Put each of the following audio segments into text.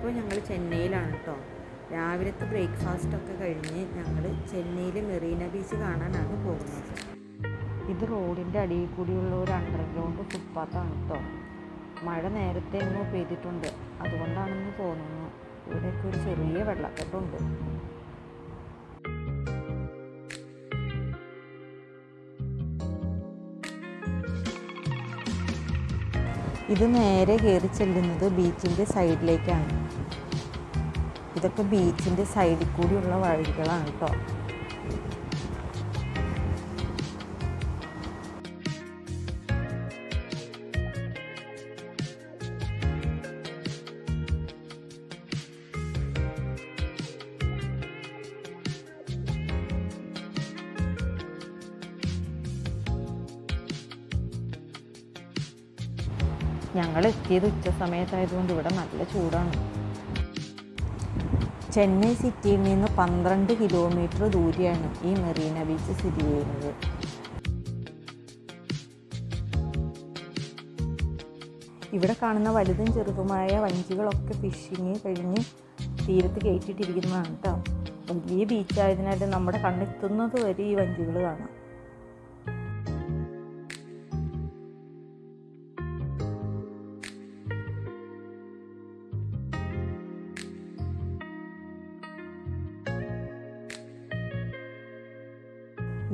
ഇപ്പോൾ ഞങ്ങൾ ചെന്നൈയിലാണ് കേട്ടോ. രാവിലത്തെ ബ്രേക്ക്ഫാസ്റ്റ് ഒക്കെ കഴിഞ്ഞ് ഞങ്ങൾ ചെന്നൈയിൽ മെറീന ബീച്ച് കാണാനാണ് പോകുന്നത്. ഇത് റോഡിന്റെ അടിയിൽ കൂടിയുള്ള ഒരു അണ്ടർഗ്രൗണ്ട് ഫുട്പാത്താണ് കേട്ടോ. മഴ നേരത്തെ എങ്ങോ പെയ്തിട്ടുണ്ട്. അതുകൊണ്ടാണെന്ന് തോന്നുന്നു ഇവിടെയൊക്കെ ഒരു ചെറിയ വെള്ളക്കെട്ടുണ്ട്. ഇത് നേരെ കയറി ചെല്ലുന്നത് ബീച്ചിന്റെ സൈഡിലേക്കാണ്. ഇതൊക്കെ ബീച്ചിന്റെ സൈഡിൽ കൂടിയുള്ള വഴികളാണ് കേട്ടോ ഞങ്ങൾ എത്തിയത് ഉച്ച സമയത്തായതുകൊണ്ട് ഇവിടെ നല്ല ചൂടാണ്. ചെന്നൈ സിറ്റിയിൽ നിന്ന് പന്ത്രണ്ട് കിലോമീറ്റർ ദൂരെയാണ് ഈ മെറീന ബീച്ച് സ്ഥിതി ചെയ്യുന്നത്. ഇവിടെ കാണുന്ന വലുതും ചെറുതുമായ വഞ്ചികളൊക്കെ ഫിഷിങ് കഴിഞ്ഞ് തീരത്ത് കയറ്റിയിട്ടിരിക്കുന്നതാണ് കേട്ടോ വലിയ ബീച്ചായതിനായിട്ട് നമ്മുടെ കണ്ണെത്തുന്നത് വരെ ഈ വഞ്ചികൾ കാണാം.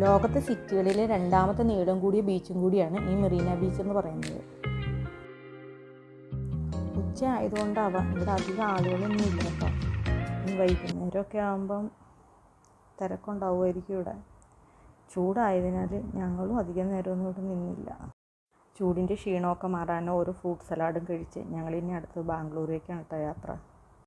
ലോകത്തെ സിറ്റികളിലെ രണ്ടാമത്തെ നീളം കൂടിയ ബീച്ചും കൂടിയാണ് ഈ മെറീന ബീച്ച് എന്ന് പറയുന്നത്. ഉച്ച ആയതുകൊണ്ടാവാം ഇവിടെ അധികം ആളുകളൊന്നും ഇല്ല കേട്ടോ. ഇനി വൈകുന്നേരമൊക്കെ ആകുമ്പം തിരക്കുണ്ടാവുമായിരിക്കും ഇവിടെ. ചൂടായതിനാൽ ഞങ്ങളും അധികം നേരമൊന്നും ഇവിടെ നിന്നില്ല. ചൂടിന്റെ ക്ഷീണമൊക്കെ മാറാനോ ഓരോ ഫ്രൂട്ട് സലാഡും കഴിച്ച് ഞങ്ങളിനി അടുത്ത് ബാംഗ്ലൂരേക്കാണ് കേട്ടോ യാത്ര.